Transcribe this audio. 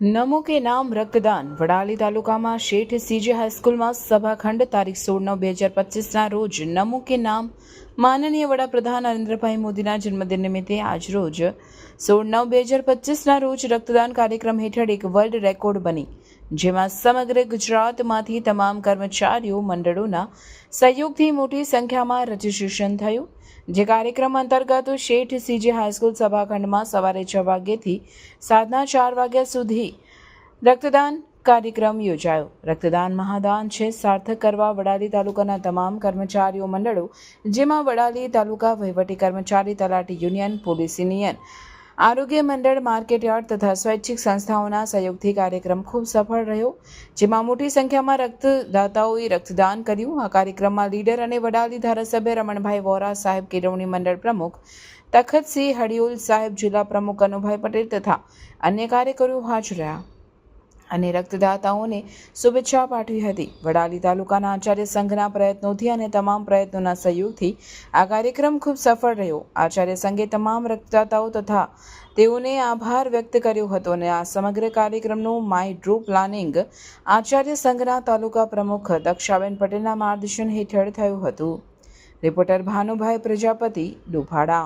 નમો કે નામ રક્તદાન. વડાલી તાલુકામાં શેઠ સીજે હાઈસ્કૂલમાં સભાખંડ તારીખ સોળ નવ બે હજાર પચીસના રોજ નમો કે નામ માનનીય વડાપ્રધાન નરેન્દ્રભાઈ મોદીના જન્મદિન નિમિત્તે આજ રોજ સોળ નવ બે હજાર પચીસના રોજ રક્તદાન કાર્યક્રમ હેઠળ એક વર્લ્ડ રેકોર્ડ બની. જેમાં સમગ્ર ગુજરાતમાંથી તમામ કર્મચારીઓ મંડળોના સહયોગથી મોટી સંખ્યામાં રજીસ્ટ્રેશન થયું, જે કાર્યક્રમ અંતર્ગત શેઠ સીજી હાઈસ્કૂલ સભાખંડમાં સવારે છ વાગ્યેથી સાંજના ચાર વાગ્યા સુધી રક્તદાન કાર્યક્રમ યોજાયો. રક્તદાન મહાદાન છે, સાર્થક કરવા વડાલી તાલુકાના તમામ કર્મચારીઓ મંડળો, જેમાં વડાલી તાલુકા વહીવટી કર્મચારી તલાટી યુનિયન, પોલીસ યુનિયન આરોગ્ય મંડળ માર્કેટયાર્ડ તથા સ્વૈચ્છિક સંસ્થાઓના સહયોગથી કાર્યક્રમ ખૂબ સફળ રહ્યો, જેમાં મોટી સંખ્યામાં રક્તદાતાઓએ રક્તદાન કર્યું. આ કાર્યક્રમમાં લીડર અને વડાલી ધારાસભ્ય રમણભાઈ વોરા સાહેબ, કેળવણી મંડળ પ્રમુખ તખતસિંહ હડિયોલ સાહેબ, જિલ્લા પ્રમુખ કનુભાઈ પટેલ તથા અન્ય કાર્યકરો હાજર રહ્યા. અને રક્તદાતાઓને શુભેચ્છા પાઠવી હતી. વડાલી તાલુકાના આચાર્ય સંઘના પ્રયત્નોથી અને તમામ પ્રયત્નોના સહયોગથી આ કાર્યક્રમ ખૂબ સફળ રહ્યો. આચાર્ય સંઘે તમામ રક્તદાતાઓ તથા તેઓને આભાર વ્યક્ત કર્યો હતો અને આ સમગ્ર કાર્યક્રમનું માય ડ્રો પ્લાનિંગ આચાર્ય સંઘના તાલુકા પ્રમુખ દક્ષાબેન પટેલના માર્ગદર્શન હેઠળ થયું હતું. રિપોર્ટર ભાનુભાઈ પ્રજાપતિ ડુફાડા